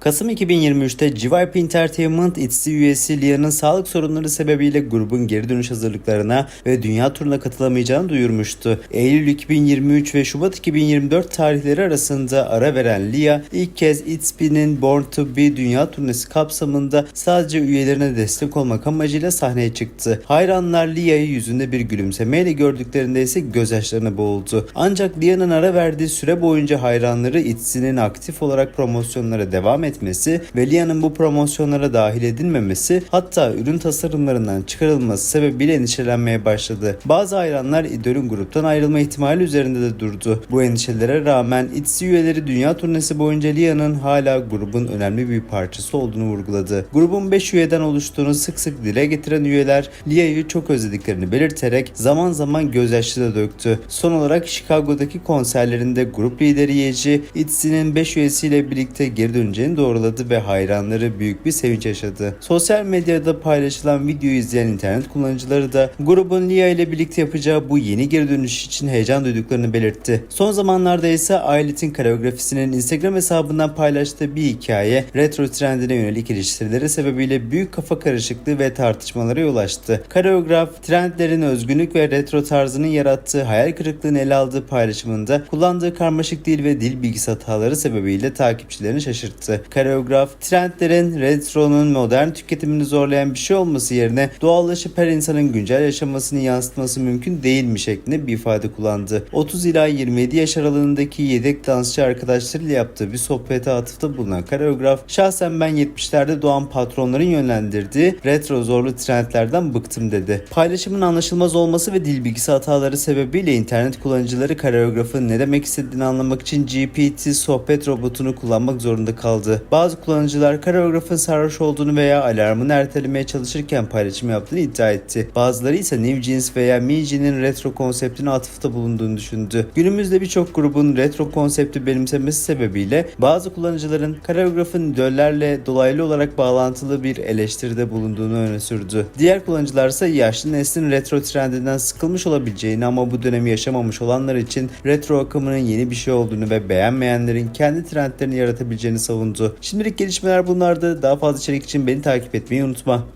Kasım 2023'te GYP Entertainment ITZY üyesi Lia'nın sağlık sorunları sebebiyle grubun geri dönüş hazırlıklarına ve dünya turuna katılamayacağını duyurmuştu. Eylül 2023 ve Şubat 2024 tarihleri arasında ara veren Lia ilk kez ITZY'nin Born to Be dünya turnesi kapsamında sadece üyelerine destek olmak amacıyla sahneye çıktı. Hayranlar Lia'yı yüzünde bir gülümsemeyle gördüklerinde ise gözyaşlarına boğuldu. Ancak Lia'nın ara verdiği süre boyunca hayranları ITZY'nin aktif olarak promosyonlara devam etmesi ve Lia'nın bu promosyonlara dahil edilmemesi hatta ürün tasarımlarından çıkarılması sebebiyle endişelenmeye başladı. Bazı hayranlar idolün gruptan ayrılma ihtimali üzerinde de durdu. Bu endişelere rağmen ITZY üyeleri dünya turnesi boyunca Lia'nın hala grubun önemli bir parçası olduğunu vurguladı. Grubun 5 üyeden oluştuğunu sık sık dile getiren üyeler Lia'yı çok özlediklerini belirterek zaman zaman gözyaşları da döktü. Son olarak Chicago'daki konserlerinde grup lideri Yeji ITZY'nin 5 üyesiyle birlikte geri döneceğini doğruladı ve hayranları büyük bir sevinç yaşadı. Sosyal medyada paylaşılan videoyu izleyen internet kullanıcıları da grubun Lia ile birlikte yapacağı bu yeni geri dönüş için heyecan duyduklarını belirtti. Son zamanlarda ise Ailet'in koreografisinin Instagram hesabından paylaştığı bir hikaye retro trendine yönelik eleştirileri sebebiyle büyük kafa karışıklığı ve tartışmalara yol açtı. Koreograf trendlerin özgünlük ve retro tarzının yarattığı hayal kırıklığını ele aldığı paylaşımında kullandığı karmaşık dil ve dil bilgisi hataları sebebiyle takipçilerini şaşırttı. Koreograf trendlerin retronun modern tüketimini zorlayan bir şey olması yerine doğallaşıp her insanın güncel yaşamasını yansıtması mümkün değil mi şeklinde bir ifade kullandı. 30 ila 27 yaş aralığındaki yedek dansçı arkadaşlarıyla yaptığı bir sohbete atıfta bulunan koreograf şahsen ben 70'lerde doğan patronların yönlendirdiği retro zorlu trendlerden bıktım dedi. Paylaşımın anlaşılmaz olması ve dil bilgisi hataları sebebiyle internet kullanıcıları koreografın ne demek istediğini anlamak için GPT sohbet robotunu kullanmak zorunda kaldı. Bazı kullanıcılar koreografın sarhoş olduğunu veya alarmını ertelemeye çalışırken paylaşım yaptığını iddia etti. Bazıları ise New Jeans veya Miji'nin retro konseptine atıfta bulunduğunu düşündü. Günümüzde birçok grubun retro konsepti benimsemesi sebebiyle bazı kullanıcıların koreografın idollerle dolaylı olarak bağlantılı bir eleştiride bulunduğunu öne sürdü. Diğer kullanıcılar ise yaşlı neslin retro trendinden sıkılmış olabileceğini ama bu dönemi yaşamamış olanlar için retro akımının yeni bir şey olduğunu ve beğenmeyenlerin kendi trendlerini yaratabileceğini savundu. Şimdilik gelişmeler bunlardı. Daha fazla içerik için beni takip etmeyi unutma.